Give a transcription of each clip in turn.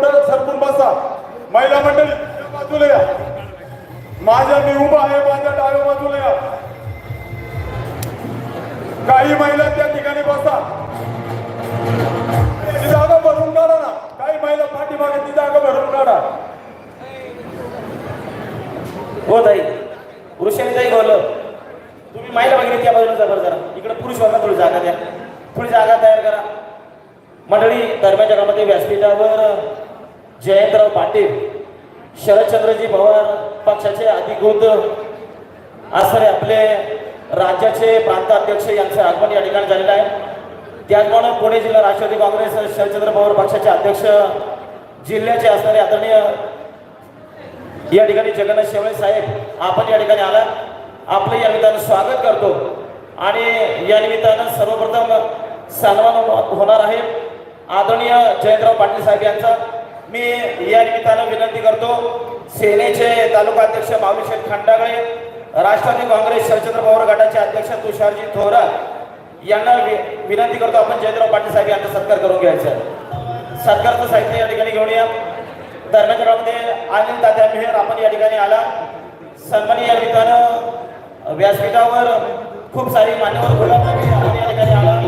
मोकळी आहे सरकून बसा. महिला मंडळी बाजूला या. माझ्या मी उभा आहे माझ्या डाव्या बाजूला या. काही महिला त्या ठिकाणी बसा. ती जागा भरून काढा ना. काही महिला पाठीमागे ती जागा भरून काढा. हो ताई. पुरुषांनी ताई बोललं तुम्ही महिला भगिनी त्या बाजूला जबर जरा. इकडे पुरुष वर्ग थोडी जागा द्या. थोडी जागा तयार करा. मंडळी दरम्यानच्या काळामध्ये व्यासपीठावर जयंतराव पाटील शरदचंद्रजी पवार पक्षाचे अधिकृत असणारे आपले राज्याचे प्रांत अध्यक्ष आगमन या ठिकाणी झालेलं आहे. त्याचप्रमाणे पुणे जिल्हा राष्ट्रवादी काँग्रेस शरदचंद्र पवार पक्षाचे अध्यक्ष जिल्ह्याचे असणारे आदरणीय या ठिकाणी जगन्नाथ शेवळे साहेब आपण या ठिकाणी आला आपलं या निमित्तानं स्वागत करतो. आणि या निमित्तानं सर्वप्रथम सन्मान होणार आहे आदरणीय जयंतराव पाटील साहेब यांचा. मी या निमित्तानं विनंती करतो सेनेचे तालुका अध्यक्ष माऊलीशेठ खंडागळे राष्ट्रवादी काँग्रेस शरचंद्र पवार गटाचे अध्यक्ष तुषारजी थोरात यांना वि- विनंती करतो आपण जयंतराव पाटील साहेब यांचा सत्कार करून घ्यायचा. सत्कारचं साहित्य या ठिकाणी घेऊन या. दरम्यानच्या काळामध्ये अनिल तात्या मेहर आपण या ठिकाणी आला. सन्मानी या निमित्तानं व्यासपीठावर खूप सारी मान्यवर बोला आपण या ठिकाणी आला.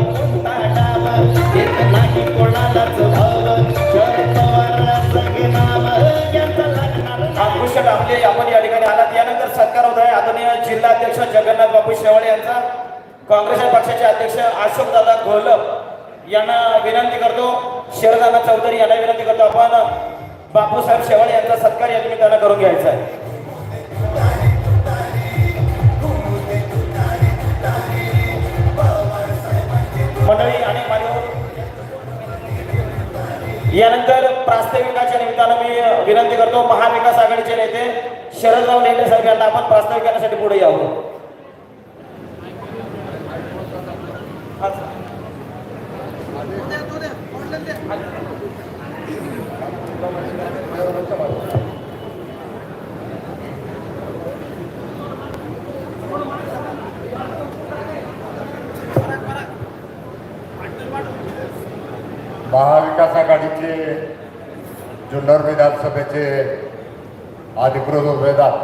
अंकुश आपले आपण या ठिकाणी आलात यानंतर सत्कार होत आहे. आदरणीय जिल्हा अध्यक्ष जगन्नाथ बापू शेवाळे यांचा. काँग्रेस पक्षाचे अध्यक्ष अशोक दादा घोलप यांना विनंती करतो. शरदाना चौधरी यांना विनंती करतो. आपण बापूसाहेब शेवाळे यांचा सत्कार या निमित्तानं करून घ्यायचा आहे. मंडळी आणि यानंतर प्रास्ताविकाच्या निमित्तानं मी विनंती करतो महाविकास आघाडीचे नेते शरदराव नेते साहेब यांना आपण प्रास्ताविक करण्यासाठी पुढे यावं. महाविकास आघाडीचे जुन्नर विधानसभेचे अधिकृत उमेदवार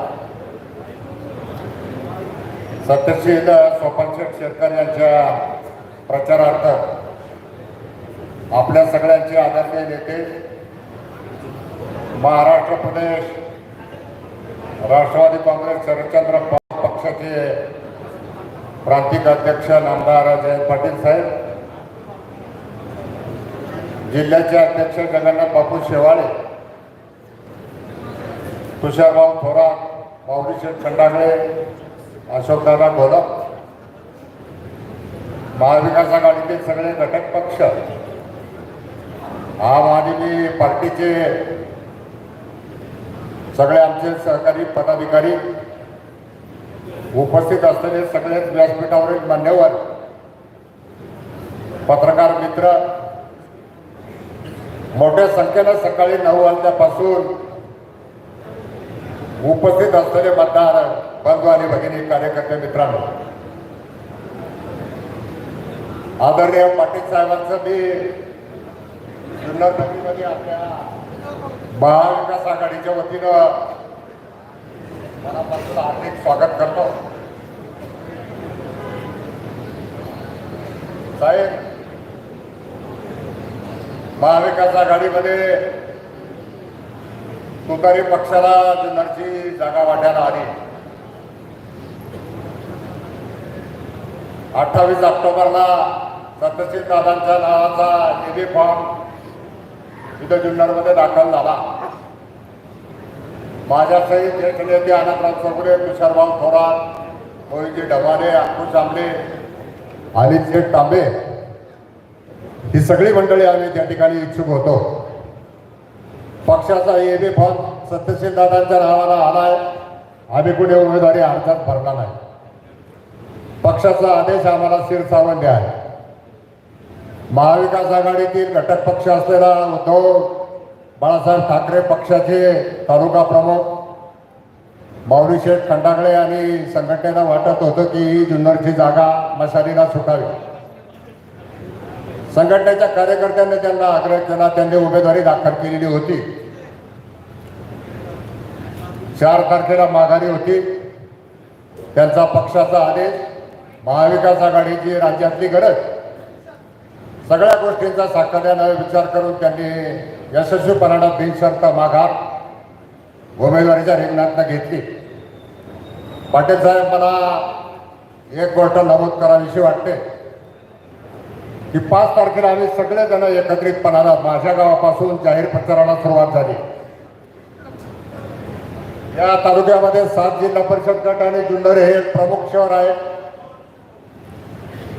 सत्यशील सोपनशेठ शेतकर यांच्या प्रचारार्थ आपल्या सगळ्यांचे आदरणीय नेते महाराष्ट्र प्रदेश राष्ट्रवादी काँग्रेस शरदचंद्र पक्षाचे प्रांतिक अध्यक्ष नामदार जयंत पाटील साहेब जिल्ह्याचे अध्यक्ष जगन्नाथ बापू शेवाळे तुषारभाऊ थोरात माऊलीशेठ खंडागळे अशोकदादा घोलप महाविकास आघाडीचे सगळे घटक पक्ष आम आदमी पार्टीचे सगळे आमचे सहकारी पदाधिकारी उपस्थित असलेले सगळेच व्यासपीठावरील मान्यवर पत्रकार मित्र मोठ्या संख्येनं सकाळी नऊ वाजल्यापासून उपस्थित असलेले मतदार बंधू आणि भगिनी कार्यकर्ते मित्रांनो. आदरणीय पाटील साहेबांचं मी जुन्नर आपल्या महाविकास आघाडीच्या वतीनं मनापासून हार्दिक स्वागत करतो. साहेब महाविकास आघाडीमध्ये तुतारी पक्षाला जुन्नरची जागा वाट्याला आली. अठ्ठावीस ऑक्टोबरला सत्यशील दादांच्या नावाचा निधी फॉर्म इथं जुन्नरमध्ये दाखल झाला. माझ्यासहित ज्येष्ठ नेते आनंदराव चौगुले तुषारभाऊ थोरात मोहिती ढमाले अंकुश आंबले अलिशेठ तांबे ही सगळी मंडळी आम्ही त्या ठिकाणी इच्छुक होतो. पक्षाचा एबी फॉर्म सत्यशील दादांच्या नावाला आलाय. आम्ही कुठे उमेदवारी अर्जात भरला नाही. पक्षाचा आदेश आम्हाला शिरसावंदी आहे महाविकास आघाडीतील घटक पक्ष असलेला उद्धव बाळासाहेब ठाकरे पक्षाचे तालुका प्रमुख माऊली शेठ खंडागळे आणि संघटनेला वाटत होतं की ही जुन्नरची जागा मशालीला सुटावी. संघटनेच्या कार्यकर्त्यांनी त्यांना आग्रह केला त्यांनी उमेदवारी दाखल केलेली होती. चार तारखेला माघारी होती. त्यांचा पक्षाचा आदेश महाविकास आघाडीची राज्यातली गरज. सगळ्या गोष्टींचा सातत्यानं विचार करून त्यांनी यशस्वीपणानं बिनशर्त माघार उमेदवारीच्या रिंगणातनं घेतली. पाटील साहेब मला एक गोष्ट नमूद करावीशी वाटते. की पाच तारखेला आम्ही सगळेजण एकत्रितपणाला माझ्या गावापासून जाहीर प्रचाराला सुरुवात झाली. या तालुक्यामध्ये सात जिल्हा परिषद गट आणि जुन्नर हे एक प्रमुख शहर आहे.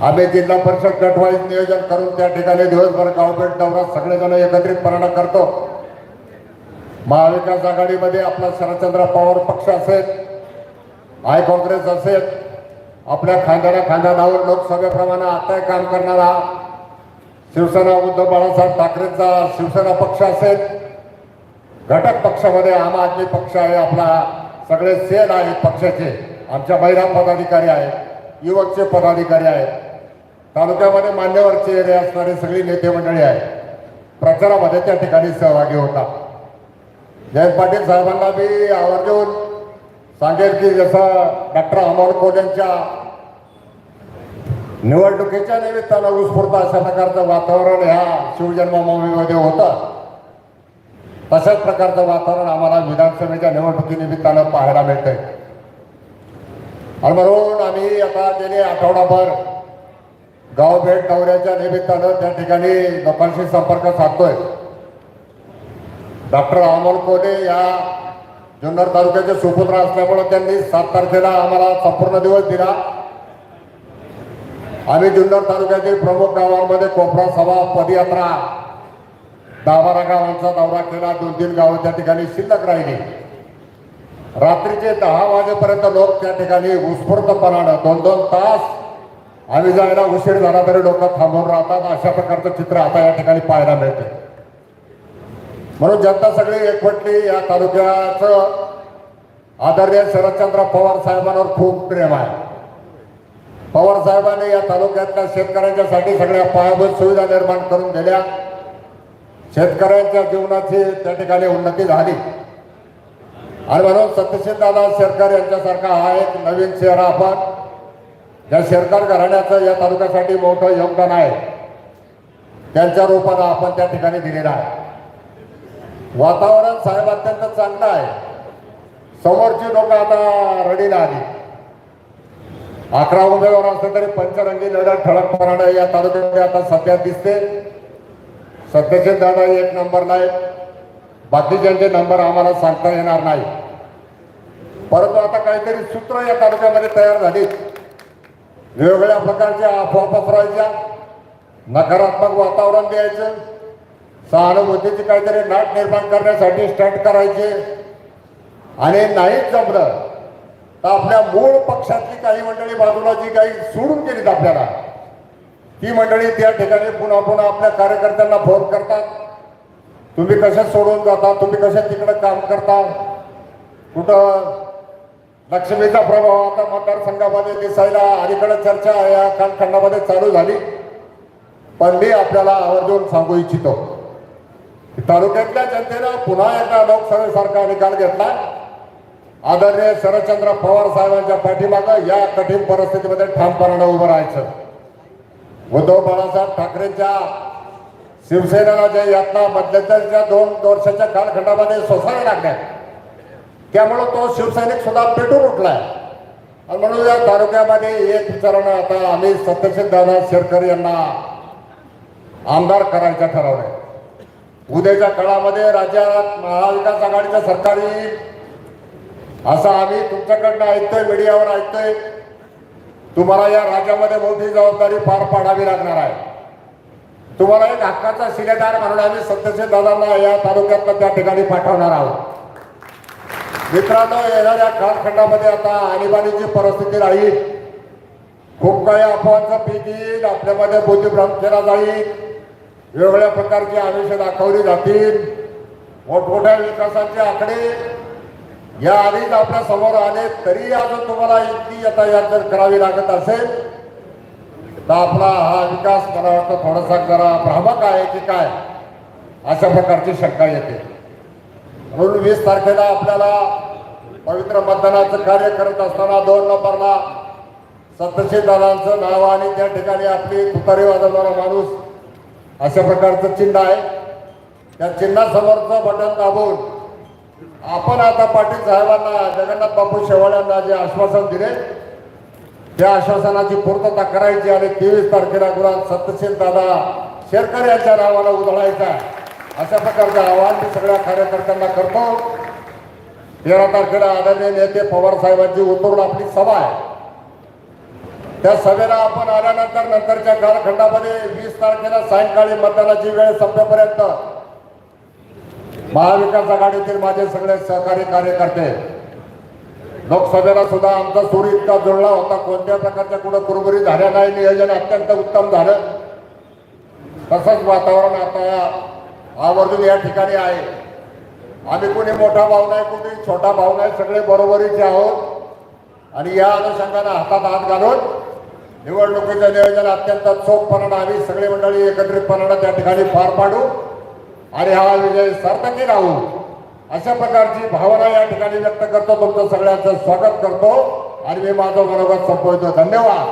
आम्ही जिल्हा परिषद गटवाईज नियोजन करून त्या ठिकाणी दिवसभर गावभेट दौरा सगळेजण एकत्रितपणानं करतो. महाविकास आघाडीमध्ये आपला शरदचंद्र पवार पक्ष असेल आय काँग्रेस असेल आपल्या खांद्याला खांदा लावून लोकसभेप्रमाणे आता काम करणारा शिवसेना उद्धव बाळासाहेब ठाकरेंचा शिवसेना पक्ष असेल घटक पक्षामध्ये आम आदमी पक्ष आहे आपला सगळे सेल आहेत पक्षाचे. आमच्या महिला पदाधिकारी आहेत युवकचे पदाधिकारी आहेत. तालुक्यामध्ये मान्यवर चेहरे असणारे सगळी नेते मंडळी आहेत. प्रचारामध्ये त्या ठिकाणी सहभागी होता. जयंत पाटील साहेबांना मी आवर्जून सांगेल की जसं डॉक्टर अमोल कोल्यांच्या निवडणुकीच्या निमित्तानं उत्स्फूर्त अशा प्रकारचं वातावरण ह्या शिवजन्मभूमीमध्ये होतं. तशाच प्रकारचं वातावरण आम्हाला विधानसभेच्या निवडणुकीनिमित्तानं पाहायला मिळतंय. आणि म्हणून आम्ही आता गेले आठवडाभर गाव भेट दौऱ्याच्या निमित्तानं त्या ठिकाणी लोकांशी संपर्क साधतोय. डॉक्टर अमोल कोले या जुन्नर तालुक्याचे सुपुत्र असल्यामुळे त्यांनी सात तारखेला आम्हाला संपूर्ण दिवस दिला. आम्ही जुन्नर तालुक्यातील प्रमुख गावांमध्ये कोपरा सभा पदयात्रा. दहा गावांचा दौरा केला. दोन तीन गावं त्या ठिकाणी शिल्लक राहिली. रात्रीचे दहा वाजेपर्यंत लोक त्या ठिकाणी उत्स्फूर्तपणानं दोन दोन तास आम्ही जायला उशीर झाला तरी लोक थांबून राहतात. अशा प्रकारचं चित्र आता या ठिकाणी पाहायला मिळते म्हणून जनता सगळी एकवटली. या तालुक्याचं आदरणीय शरदचंद्र पवार साहेबांवर खूप प्रेम आहे. पवार साहेबांनी या तालुक्यातल्या शेतकऱ्यांच्यासाठी सगळ्या पायाभूत सुविधा निर्माण करून दिल्या. शेतकऱ्यांच्या जीवनाची त्या ठिकाणी उन्नती झाली. आणि म्हणून सत्यशीलदादा शेरकर यांच्यासारखा हा एक नवीन चेहरा आपण या शेरकर घराण्याचं या तालुक्यासाठी मोठं योगदान आहे त्यांच्या रूपानं आपण त्या ठिकाणी दिलेलं आहे. वातावरण साहेब अत्यंत चांगलं आहे. समोरची लोक आता रडीला आली. अकरा उमेदवार असले तरी पंचरंगी लढत ठळकपणाने या तालुक्यामध्ये आता सध्या दिसते. सध्याचे दादा एक नंबरला आहे बाकीच्यांचे नंबर आम्हाला सांगता येणार नाही. परंतु आता काहीतरी सूत्र या तालुक्यामध्ये तयार झाली. वेगवेगळ्या प्रकारच्या अफवा पसरायच्या नकारात्मक वातावरण द्यायचं सहानुभूतीची काहीतरी नाट निर्माण करण्यासाठी स्टंट करायचे. आणि नाहीच जमलं तर आपल्या मूळ पक्षातली काही मंडळी बाजूला जी काही सोडून गेलीत आपल्याला ती मंडळी त्या ठिकाणी पुन्हा पुन्हा आपल्या कार्यकर्त्यांना फोन करतात. तुम्ही कशा सोडून जाता? तुम्ही कशा तिकडे काम करता? कुठं? लक्ष्मीचा प्रभाव आता मतदारसंघामध्ये दिसायला अलीकडे चर्चा या कालखंडामध्ये चालू झाली. पण मी आपल्याला आवर्जून सांगू इच्छितो तालुक्यातल्या जनतेनं पुन्हा एकदा लोकसभेसारखा निकाल घेतला. आदरणीय शरदचंद्र पवार साहेबांच्या पाठीमागं या कठीण परिस्थितीमध्ये ठामपणानं उभं राहायचं. उद्धव बाळासाहेब ठाकरेंच्या शिवसेनेला ज्या यातना मध्यंतरीच्या दोन वर्षाच्या कालखंडामध्ये सोसाव्या लागल्या. त्यामुळं तो शिवसैनिक सुद्धा पेटून उठलाय. आणि म्हणून या तालुक्यामध्ये एक विचारणं आता आम्ही सत्यशील दादा शेरकर यांना आमदार करायचं ठरवलंय उद्याच्या काळामध्ये राज्यात महाविकास आघाडीचं सरकारी असं आम्ही तुमच्याकडनं ऐकतोय मीडियावर ऐकतोय. तुम्हाला या राज्यामध्ये मोठी जबाबदारी पार पाडावी लागणार आहे. तुम्हाला एक हक्काचा शिलेदार म्हणून आम्ही सत्यशील दादांना या तालुक्यातनं त्या ठिकाणी पाठवणार आहोत. मित्रांनो येणाऱ्या कालखंडामध्ये आता आणीबाणीची परिस्थिती राहील. खूप काही अफवांचं पीक येईल आपल्यामध्ये बुद्धिभ्रम केला जाईल. वेगवेगळ्या प्रकारची आमिष दाखवली जातील. मोठमोठ्या विकासाचे आकडे या आधीच आपल्यासमोर आले तरी अजून तुम्हाला इतकी यातायात जर करावी लागत असेल तर आपला हा विकास मला वाटतं थोडासा जरा भ्रामक आहे की काय अशा प्रकारची शंका येते. म्हणून वीस तारखेला आपल्याला पवित्र मतदानाचं कार्य करत असताना दोन नंबरला सत्यशील दादांचं नाव आणि त्या ठिकाणी आपली तुतारी वाजवणारा माणूस अशा प्रकारचं चिन्ह आहे. त्या चिन्हासमोरचं बटन दाबून आपण आता पाटील साहेबांना जगन्नाथ बापू शेवाळ्यांना जे आश्वासन दिले त्या आश्वासनाची पूर्तता करायची आणि तेवीस तारखेला गुरात सत्यशील दादा शेरकर यांच्या नावाला उधळायचा अशा प्रकारचं आवाहन मी सगळ्या कार्यकर्त्यांना करतो. तेरा तारखेला आदरणीय नेते पवार साहेबांची उतरून आपली सभा आहे. त्या सभेला आपण आल्यानंतर नंतरच्या कालखंडामध्ये वीस तारखेला सायंकाळी मतदानाची वेळ संपेपर्यंत महाविकास आघाडीतील माझे सगळे सहकारी कार्यकर्ते लोकसभेला सुद्धा आमचा सूर इतका जुळला होता कोणत्या प्रकारच्या कुठं कुरबुरी झाल्या नाही नियोजन अत्यंत उत्तम झालं. तसंच वातावरण आता आवर्जून या ठिकाणी आहे. आम्ही कुणी मोठा भाऊ नाही कुणी छोटा भाऊ नाही सगळे बरोबरीचे आहोत. आणि या अनुषंगाने हातात हात घालून निवडणुकीचं नियोजन अत्यंत चोखपणानं आम्ही सगळे मंडळी एकत्रितपणानं त्या ठिकाणी पार पाडू. आणि हा विजय सार्थकी राहू अशा प्रकारची भावना या ठिकाणी व्यक्त करतो. तुमचं सगळ्यांचं स्वागत करतो. आणि मी माझं मनोगत संपवतो. धन्यवाद.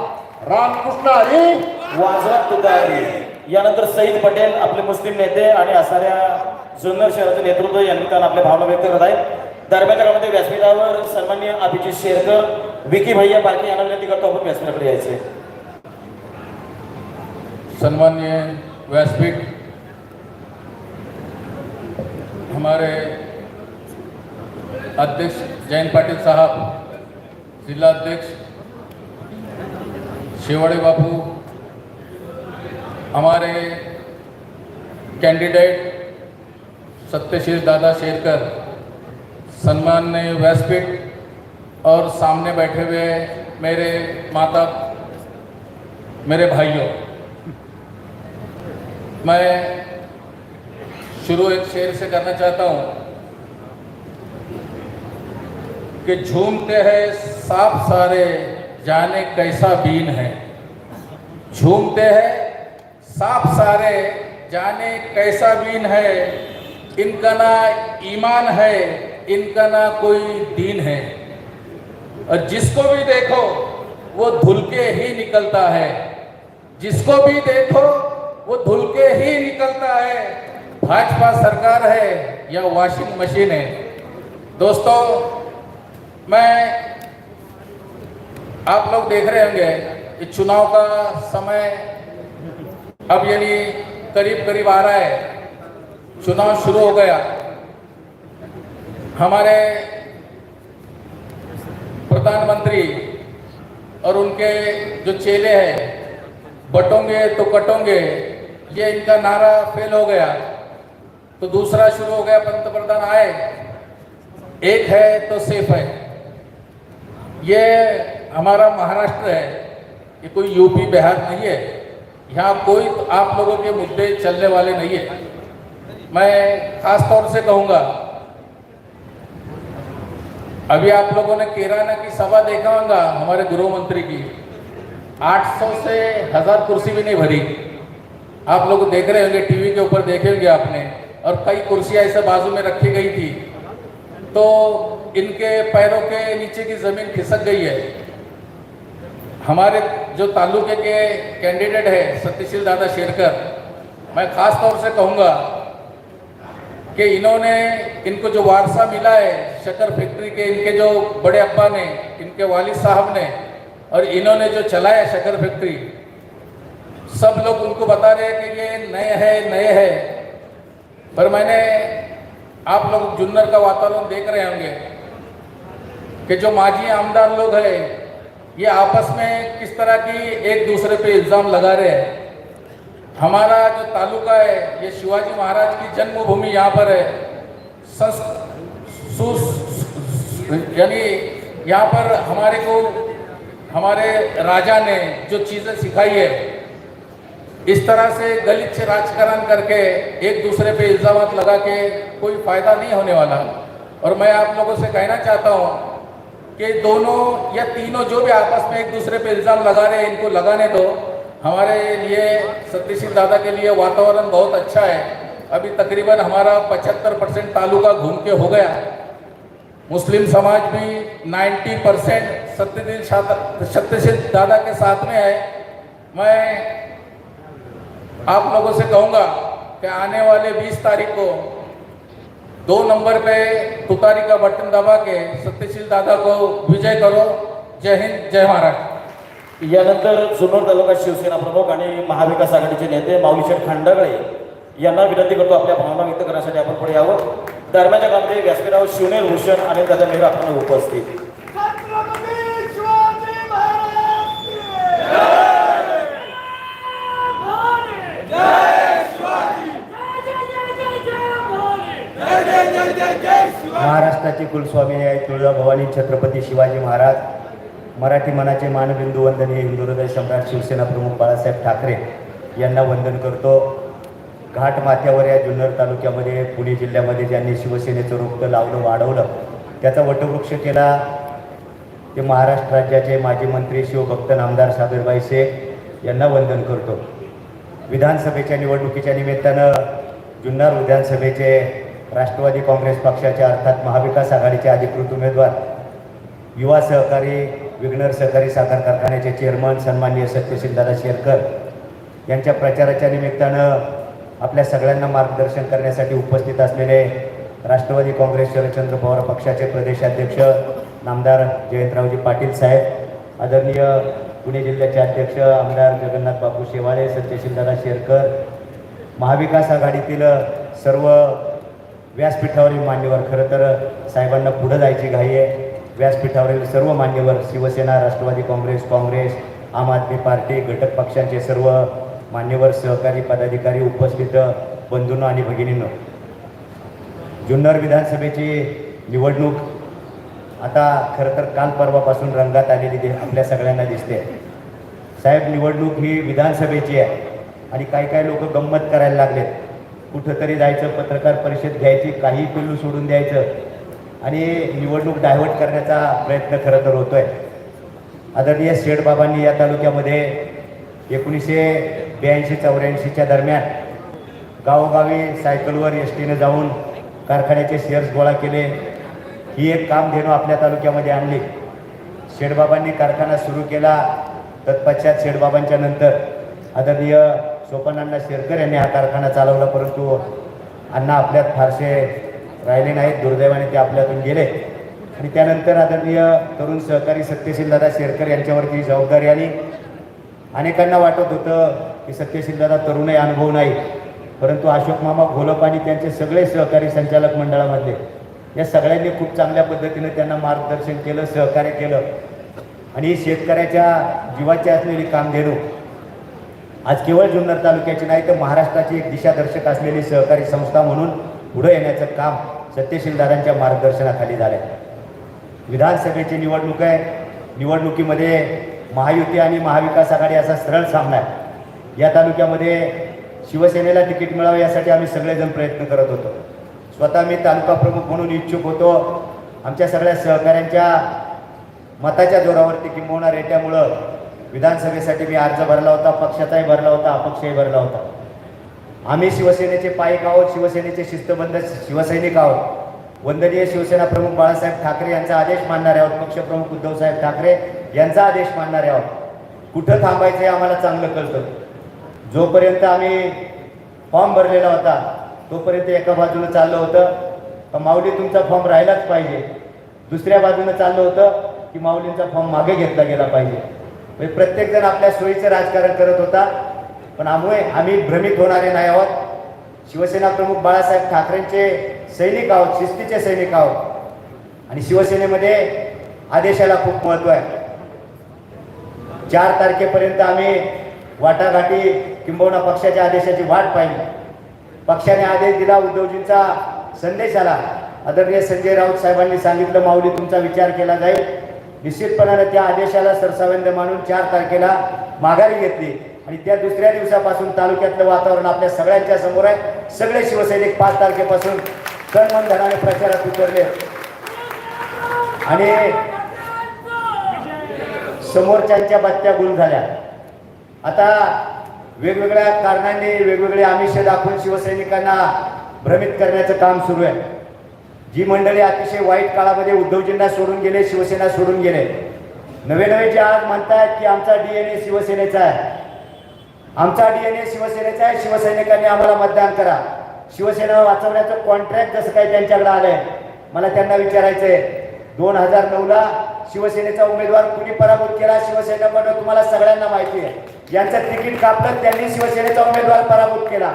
रामकृष्ण हरी. वाजवा तुतारी. यानंतर सईद पटेल आपले मुस्लिम नेते आणि असाऱ्या जुन्नर शहराचे नेतृत्व या निमित्तानं आपल्या भावना व्यक्त करत आहेत. दरम्यानच्या काळामध्ये व्यासपीठावर सन्मान्य अभिजित शेरकर विकी भैया पार्टी यांना विनंती करतो आपण व्यासपीठाकडे यायचे. सम्मान्य व्यासपीठ हमारे अध्यक्ष जयंत पाटिल साहब, जिला अध्यक्ष शिवाड़े बापू, हमारे कैंडिडेट सत्यशील दादा शेरकर सम्मान्य व्यासपीठ और सामने बैठे हुए मेरे माता, मेरे भाइयों, मैं शुरू एक शेर से करना चाहता हूँ कि झूमते हैं साफ़ सारे, जाने कैसा बीन है। झूमते हैं सांप सारे, जाने कैसा बीन है। इनका ना ईमान है, इनका ना कोई दीन है। और जिसको भी देखो, वो धुल के ही निकलता है। जिसको भी देखो, वो धुल के ही निकलता है। भाजपा सरकार है या वॉशिंग मशीन है। दोस्तों, मैं आप लोग देख रहे होंगे कि चुनाव का समय अब यानी करीब करीब आ रहा है। चुनाव शुरू हो गया। हमारे प्रधानमंत्री और उनके जो चेले हैं, बटोंगे तो कटोंगे, ये इनका नारा फेल हो गया। तो दूसरा शुरू हो गया पंतप्रधान आए। एक है तो सेफ़ है। ये हमारा महाराष्ट्र है ये कोई यूपी, बिहार नहीं है। यहाँ कोई तो आप लोगों के मुद्दे चलने वाले नहीं है। मैं खास तौर से कहूँगा, अभी आप लोगों ने केराना की सभा देखा होगा हमारे गृह मंत्री की 800 से हज़ार कुर्सी भी नहीं भरी। आप लोग देख रहे होंगे, टीवी के ऊपर देखे होंगे आपने। और कई कुर्सियाँ ऐसे बाजू में रखी गई थी। तो इनके पैरों के नीचे की ज़मीन खिसक गई है। हमारे जो तालुके के कैंडिडेट है, सत्यशील दादा शेरकर, मैं खास तौर से कहूँगा कि इन्होंने इनको जो वारसा मिला है, शक्कर फैक्ट्री के इनके जो बड़े अब्बा ने, इनके वालिद साहब ने, और इन्होंने जो चलाया शक्कर फैक्ट्री, सब लोग उनको बता रहे हैं कि ये नए है नए है। पर मैंने आप लोग जुन्नर का वातावरण देख रहे होंगे कि जो माजी आमदार लोग हैं, ये आपस में किस तरह की एक दूसरे पे इल्ज़ाम लगा रहे हैं। हमारा जो तालुका है, ये शिवाजी महाराज की जन्मभूमि यहाँ पर है। यानी यहाँ पर हमारे को हमारे राजा ने जो चीज़ें सिखाई है इस तरह से गलित से राजकारण करके एक दूसरे पे इल्ज़ाम लगा के कोई फ़ायदा नहीं होने वाला। और मैं आप लोगों से कहना चाहता हूँ कि दोनों या तीनों जो भी आपस में एक दूसरे पे इल्ज़ाम लगा रहे हैं, इनको लगाने दो। हमारे लिए सत्यशील दादा के लिए वातावरण बहुत अच्छा है। अभी तकरीबन हमारा 75 परसेंट तालुका घूम के हो गया। मुस्लिम समाज भी 90 परसेंट सत्यशील सत्यशील दादा के साथ में है। मैं आप लोगों से कहूँगा कि आने वाले 20 तारीख को दो नंबर पे तुतारी का बटन दबा के सत्यशील दादा को विजय करो। जय हिंद जय महाराष्ट्र। यानंतर जुन्नर तालुका शिवसेना प्रमुख आणि महाविकास आघाडीचे नेते माऊलीशेठ खांडगळे यांना विनंती करतो आपल्या भावना व्यक्त करण्यासाठी आपण पुढे यावं. दरम्यानच्या काळामध्ये व्यासपीठावर शिवनेर भूषण आणि दादा मेहरा आपण उपस्थित छत्रपती शिवाजी महाराज की महाराष्ट्राचे कुलस्वामी आहे तुळजाभवानी छत्रपती शिवाजी महाराज मराठी मनाचे मानबिंदू वंदन हे हिंदुहृदय सम्राट शिवसेना प्रमुख बाळासाहेब ठाकरे यांना वंदन करतो. घाट माथ्यावर या जुन्नर तालुक्यामध्ये पुणे जिल्ह्यामध्ये ज्यांनी शिवसेनेचं रोपटं लावलं वाढवलं त्याचा वटवृक्ष केला. ते महाराष्ट्र राज्याचे माजी मंत्री शिवभक्त नामदार साबीरबाई शेख यांना वंदन करतो. विधानसभेच्या निवडणुकीच्या निमित्तानं जुन्नर विधानसभेचे राष्ट्रवादी काँग्रेस पक्षाचे अर्थात महाविकास आघाडीचे अधिकृत उमेदवार युवा सहकारी विघ्नर सहकारी साखर कारखान्याचे चेअरमन सन्माननीय सत्यशीलदादा शेरकर यांच्या प्रचाराच्या निमित्तानं आपल्या सगळ्यांना मार्गदर्शन करण्यासाठी उपस्थित असलेले राष्ट्रवादी काँग्रेस शरदचंद्र पवार पक्षाचे प्रदेशाध्यक्ष नामदार जयंतरावजी पाटील साहेब आदरणीय पुणे जिल्ह्याचे अध्यक्ष आमदार जगन्नाथ बापू शेवाळे सत्यशीलदादा शेरकर महाविकास आघाडीतील सर्व व्यासपीठावरील मान्यवर. खरं तर साहेबांना पुढं जायची घाई आहे. व्यासपीठावरील सर्व मान्यवर शिवसेना राष्ट्रवादी काँग्रेस काँग्रेस आम आदमी पार्टी घटक पक्षांचे सर्व मान्यवर सहकारी पदाधिकारी उपस्थित बंधूंनो आणि भगिनींनो. जुन्नर विधानसभेची निवडणूक आता खरं तर काल परवापासून रंगात आलेली दि- आपल्या सगळ्यांना दिसते. साहेब निवडणूक ही विधानसभेची आहे आणि काही काही लोक गंमत करायला लागलेत. कुठंतरी जायचं पत्रकार परिषद घ्यायची काही पिल्लू सोडून द्यायचं. आणि निवडणूक डायव्हर्ट करण्याचा प्रयत्न खरं तर होतोय. आदरणीय शेठबाबांनी या तालुक्यामध्ये एकोणीसशे ब्याऐंशी चौऱ्याऐंशीच्या दरम्यान गावोगावी सायकलवर एस टीनं जाऊन कारखान्याचे शेअर्स गोळा केले. ही एक काम धेणू आपल्या तालुक्यामध्ये आणली. शेठबाबांनी कारखाना सुरू केला. तत्पश्चात शेठबाबांच्या नंतर आदरणीय सोपनांना शेरकर यांनी हा कारखाना चालवला परंतु अण्णा आपल्यात फारसे राहिले नाहीत. दुर्दैवाने ते आपल्यातून गेले. आणि त्यानंतर आदरणीय तरुण सहकारी सत्यशीलदादा शेरकर यांच्यावरती जबाबदारी आली. अनेकांना वाटत होतं की सत्यशीलदादा दादा तरुणही अनुभव नाही. परंतु अशोक मामा घोलप आणि त्यांचे सगळे सहकारी संचालक मंडळामधले या सगळ्यांनी खूप चांगल्या पद्धतीने त्यांना मार्गदर्शन केलं सहकार्य केलं. आणि शेतकऱ्याच्या जीवाची असलेली कामधेनू आज केवळ जुन्नर तालुक्याची नाही तर महाराष्ट्राची एक दिशादर्शक असलेली सहकारी संस्था म्हणून पुढे येण्याचं काम सत्यशीलदारांच्या मार्गदर्शनाखाली झालं आहे विधानसभेची निवडणूक आहे. निवडणुकीमध्ये महायुती आणि महाविकास आघाडी असा सरळ सामना आहे. या तालुक्यामध्ये शिवसेनेला तिकीट मिळावं यासाठी आम्ही सगळेजण प्रयत्न करत होतो. स्वतः मी तालुका प्रमुख म्हणून इच्छुक होतो. आमच्या सगळ्या सहकाऱ्यांच्या मताच्या जोरावरती किंबहुना रेट्यामुळं विधानसभेसाठी मी अर्ज भरला होता पक्षाचाही भरला होता अपक्षही भरला होता. आम्ही शिवसेनेचे पायक आहोत शिवसेनेचे शिस्तबद्ध शिवसैनिक आहोत. वंदनीय शिवसेना प्रमुख बाळासाहेब ठाकरे यांचा आदेश मानणारे आहोत. पक्षप्रमुख उद्धवसाहेब ठाकरे यांचा आदेश मानणारे आहोत. कुठं थांबायचं हे आम्हाला चांगलं कळतं. जोपर्यंत आम्ही फॉर्म भरलेला होता तोपर्यंत एका बाजूनं चाललं होतं माऊली तुमचा फॉर्म राहिलाच पाहिजे. दुसऱ्या बाजूनं चाललं होतं की माऊलींचा फॉर्म मागे घेतला गेला पाहिजे. म्हणजे प्रत्येकजण आपल्या सोयीचं राजकारण करत होता. पण आम्ही आम्ही भ्रमित होणारे नाही आहोत. शिवसेना प्रमुख बाळासाहेब ठाकरेंचे सैनिक आहोत शिस्तीचे सैनिक आहोत. आणि शिवसेनेमध्ये आदेशाला खूप महत्त्व आहे. चार तारखेपर्यंत आम्ही वाटाघाटी किंबहुना पक्षाच्या आदेशाची वाट पाहिली. पक्षाने आदेश दिला उद्धवजींचा संदेश आला. आदरणीय संजय राऊत साहेबांनी सांगितलं माऊली तुमचा विचार केला जाईल. निश्चितपणाने त्या आदेशाला सरसावंद मानून चार तारखेला माघारी घेतली. आणि त्या दुसऱ्या दिवसापासून तालुक्यातलं वातावरण आपल्या सगळ्यांच्या समोर आहे. सगळे शिवसैनिक पाच तारखेपासून कणमन धनाने प्रचारात उतरले. आणि समोरच्यांच्या बातम्या गुल झाल्या. आता वेगवेगळ्या कारणांनी वेगवेगळे आमिष दाखवून शिवसैनिकांना भ्रमित करण्याचं काम सुरू आहे. जी मंडळी अतिशय वाईट काळामध्ये उद्धवजींना सोडून गेले शिवसेना सोडून गेले. नवे नवे जे आज म्हणतायत की आमचा डीएनए शिवसेनेचा आहे. आमचा डीएनए शिवसेनेचा आहे शिवसैनिकांनी आम्हाला मतदान करा. शिवसेना वाचवण्याचं कॉन्ट्रॅक्ट जसं काही त्यांच्याकडे आलंय मला त्यांना विचारायचंय. दोन हजार नऊला शिवसेनेचा उमेदवार कुणी पराभूत केला? शिवसेनेकडून तुम्हाला सगळ्यांना माहिती आहे. यांचं तिकीट कापलं त्यांनी शिवसेनेचा उमेदवार पराभूत केला.